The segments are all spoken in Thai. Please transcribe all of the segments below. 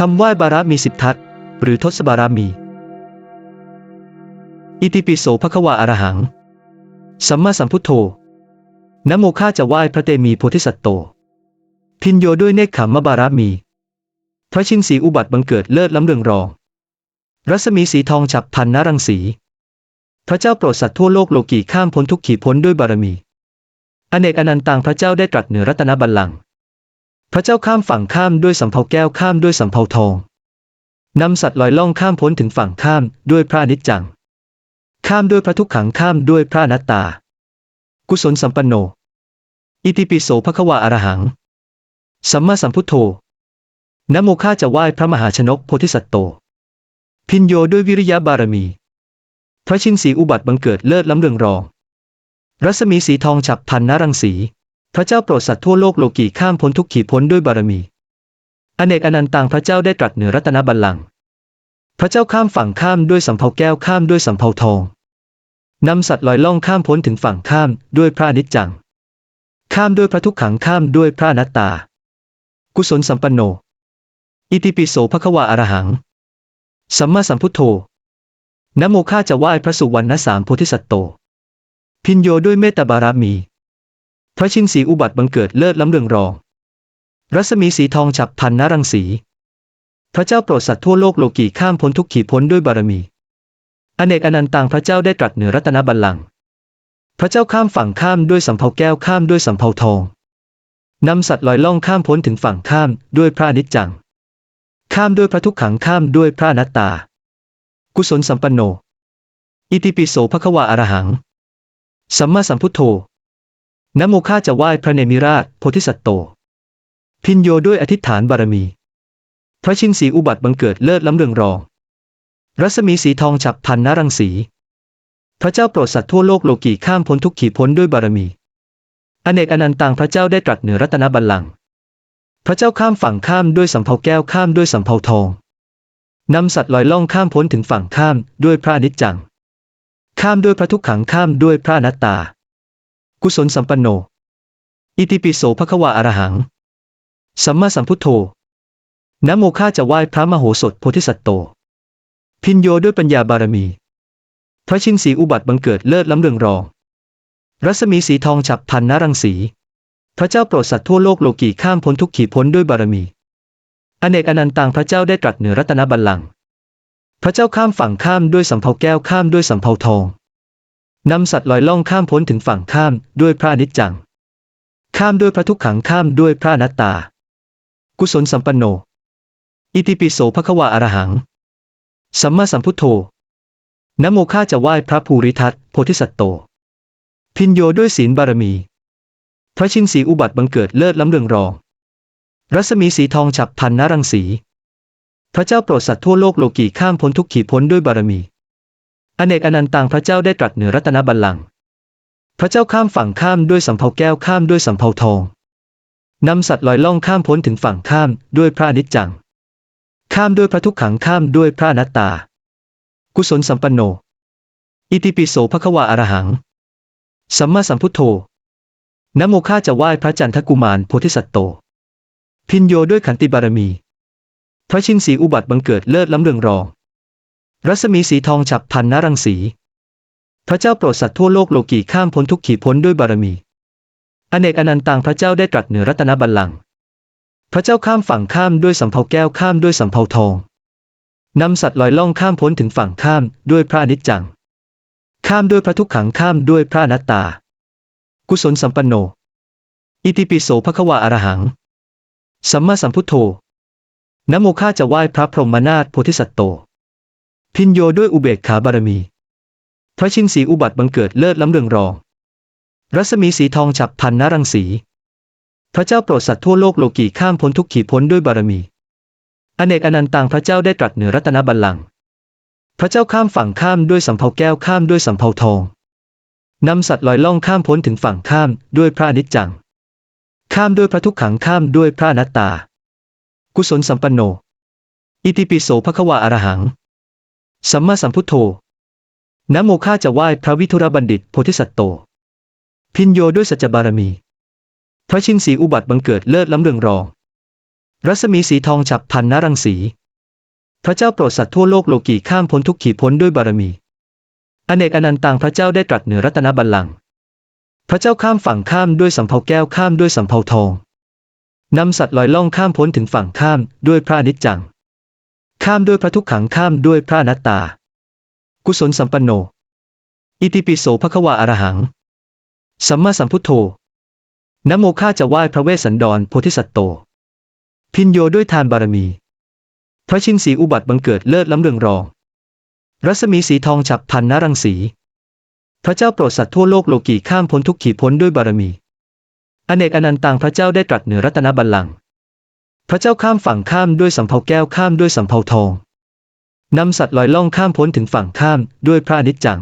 คำไหว้บาระมีสิบทัศหรือทศบารามี อิติปิโสภควาอรหัง สัมมาสัมพุทโธนโมข้าจะไหว้พระเตมีโพธิสัตโต พินโยด้วยเนคขมมบารามี พระชิงสีอุบัติบังเกิดเลิศล้ำเรืองรอง รัศมีสีทองฉับพันนรังสี พระเจ้าโปรดสัตว์ทั่วโลกโลกีข้ามพ้นทุกขีพ้นด้วยบารมี อเนกอนันตังพระเจ้าได้ตรัสเหนือรัตนบัลลังก์ พระเจ้าข้ามฝั่งข้ามด้วยสำเภาแก้วข้ามด้วยสำเภาทองนำสัตว์ลอยล่องข้ามพ้นถึงฝั่งข้ามด้วยพระนิจจัง ข้ามด้วยพระทุกขังข้ามด้วยพระนัตตา กุศลสัมปันโน อิติปิโสภควาอรหัง สัมมาสัมพุทโธนโมข้าจะไหว้พระมหาชนกโพธิสัตว์โต พินโยด้วยวิริยะบารมี พระชิงสีอุบัติบังเกิดเลิศล้ำเรืองรอง รัศมีสีทองฉับพันนรังสี พระเจ้าโปรดสัตว์ทั่วโลกโลกีข้ามพ้นทุกขีพ้นด้วยบารมี อเนกอนันตังพระเจ้าได้ตรัสเหนือรัตนบัลลังก์พระเจ้าข้ามฝั่งข้ามด้วยสำเภาแก้วข้ามด้วยสำเภาทองนำสัตว์ลอยล่องข้ามพ้นถึงฝั่งข้ามด้วยพระนิจจัง ข้ามด้วยพระทุกขังข้ามด้วยพระนัตตา กุศลสัมปันโน อิติปิโสภควาอรหัง สัมมาสัมพุทโธนโมข้าจะไหว้พระสุวรรณสามโพธิสัตโต พินโยด้วยเมตตาบารมี พระชิงสีอุบัติบังเกิดเลิศล้ำเรืองรอง รัศมีสีทองฉับพันนรังสี พระเจ้าโปรดสัตว์ทั่วโลกโลกีข้ามพ้นทุกขีพ้นด้วยบารมี อเนกอนันตังพระเจ้าได้ตรัสเหนือรัตนบัลลังก์ พระเจ้าข้ามฝั่งข้ามด้วยสำเภาแก้วข้ามด้วยสำเภาทอง นำสัตว์ลอยล่องข้ามพ้นถึงฝั่งข้ามด้วยพระนิจจัง ข้ามด้วยพระทุกขังข้ามด้วยพระนัตตา กุศลสัมปันโน อิติปิโสภควาอรหัง สัมมาสัมพุทโธ นโมข้าจะไหว้พระเนมิราชโพธิสัตว์โต พินโยด้วยอธิษฐานบารมี พระชิงสีอุบัติบังเกิดเลิศล้ำเรืองรอง รัศมีสีทองฉับพลันนรังสี พระเจ้าโปรดสัตว์ทั่วโลกโลกีข้ามพ้นทุกขีพ้นด้วยบารมี อเนกอนันตังพระเจ้าได้ตรัสเหนือรัตนบัลลังก์พระเจ้าข้ามฝั่งข้ามด้วยสำเภาแก้วข้ามด้วยสำเภาทองนำสัตว์ลอยล่องข้ามพ้นถึงฝั่งข้ามด้วยพระนิจจัง ข้ามด้วยพระทุกขังข้ามด้วยพระนัตตา กุศลสัมปันโน อิติปิโสภควาอรหัง สัมมาสัมพุทโธนะโมข้าจะไหว้พระมโหสถโพธิสัตว์โต พินโยด้วยปัญญาบารมี พระชิงสีอุบัติบังเกิดเลิศล้ำเรืองรอง รัศมีสีทองฉับพันนรังสี พระเจ้าโปรดสัตว์ทั่วโลกโลกีข้ามพ้นทุกขีพ้นด้วยบารมี อเนกอนันตังพระเจ้าได้ตรัสเหนือรัตนบัลลังก์พระเจ้าข้ามฝั่งข้ามด้วยสำเภาแก้วข้ามด้วยสำเภาทอง นำสัตว์ลอยล่องข้ามพ้นถึงฝั่งข้ามด้วยพระนิจจัง ข้ามด้วยพระทุกขังข้ามด้วยพระนัตตา กุศลสัมปันโน อิติปิโสภควาอรหัง สัมมาสัมพุทโธนโมข้าจะไหว้พระภูริทัตโพธิสัตโต พินโยด้วยศีลบารมี พระชิงสีอุบัติบังเกิดเลิศล้ำเรืองรอง รัศมีสีทองฉับพันนรังสี พระเจ้าโปรดสัตว์ทั่วโลกโลกีข้ามพ้นทุกขีพ้นด้วยบารมี อเนกอนันตังพระเจ้าได้ตรัสเหนือรัตนบัลลังก์พระเจ้าข้ามฝั่งข้ามด้วยสำเภาแก้วข้ามด้วยสำเภาทองนำสัตว์ลอยล่องข้ามพ้นถึงฝั่งข้ามด้วยพระนิจจัง ข้ามด้วยพระทุกขังข้ามด้วยพระนัตตา กุศลสัมปันโน อิติปิโสภควาอรหัง สัมมาสัมพุทโธนโมข้าจะไหว้พระจันทกุมารโพธิสัตโต พินโยด้วยขันติบารมี พระชิงสีอุบัติบังเกิดเลิศล้ำเรืองรอง รัศมีสีทองฉับพลันนรังสี พระเจ้าโปรดสัตว์ทั่วโลกโลกีข้ามพ้นทุกขีพ้นด้วยบารมี อเนกอนันตังพระเจ้าได้ตรัสเหนือรัตนบัลลังก์ พระเจ้าข้ามฝั่งข้ามด้วยสำเภาแก้วข้ามด้วยสำเภาทอง นำสัตว์ลอยล่องข้ามพ้นถึงฝั่งข้ามด้วยพระนิจจัง ข้ามด้วยพระทุกขังข้ามด้วยพระนัตตา กุศลสัมปันโน อิติปิโสภควาอรหัง สัมมาสัมพุทโธนโมข้าจะไหว้พระพรหมนาถโพธิสัตว์โต พินโยด้วยอุเบกขาบารมี พระชิงสีอุบัติบังเกิดเลิศล้ำเรืองรอง รัศมีสีทองฉับพันนรังสี พระเจ้าโปรดสัตว์ทั่วโลกโลกีข้ามพ้นทุกขีพ้นด้วยบารมี อเนกอนันตังพระเจ้าได้ตรัสเหนือรัตนบัลลังก์ พระเจ้าข้ามฝั่งข้ามด้วยสำเภาแก้วข้ามด้วยสำเภาทอง นำสัตว์ลอยล่องข้ามพ้นถึงฝั่งข้ามด้วยพระนิจจัง ข้ามด้วยพระทุกขังข้ามด้วยพระนัตตา กุศลสัมปันโน อิติปิโสภควาอรหัง สัมมาสัมพุทโธนะโมข้าจะไหว้พระวิทุรบัณฑิตโพธิสัตโต พินโยด้วยสัจบารมี พระชิงสีอุบัติบังเกิดเลิศล้ำเรืองรอง รัศมีสีทองฉับพันนรังสี พระเจ้าโปรดสัตว์ทั่วโลกโลกีข้ามพ้นทุกขีพ้นด้วยบารมี อเนกอนันตังพระเจ้าได้ตรัสเหนือรัตนบัลลังก์พระเจ้าข้ามฝั่งข้ามด้วยสำเภาแก้วข้ามด้วยสำเภาทองนำสัตว์ลอยล่องข้ามพ้นถึงฝั่งข้ามด้วยพระนิจจัง ข้ามด้วยพระทุกขังข้ามด้วยพระนัตตา กุศลสัมปันโน อิติปิโสภควาอรหัง สัมมาสัมพุทโธนโมข้าจะไหว้พระเวสสันดรโพธิสัตโต พินโยด้วยทานบารมี พระชินสีอุบัติบังเกิดเลิศล้ำเรืองรอง รัศมีสีทองฉับพันนรังสี พระเจ้าโปรดสัตว์ทั่วโลกโลกีข้ามพ้นทุกขีพ้นด้วยบารมี อเนกอนันตังพระเจ้าได้ตรัสเหนือรัตนบัลลังก์ พระเจ้าข้ามฝั่งข้ามด้วยสำเภาแก้วข้ามด้วยสำเภาทองนำสัตว์ลอยล่องข้ามพ้นถึงฝั่งข้ามด้วยพระนิจจัง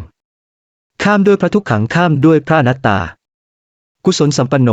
ข้ามด้วยพระทุกขังข้ามด้วยพระนัตตา กุศลสัมปันโน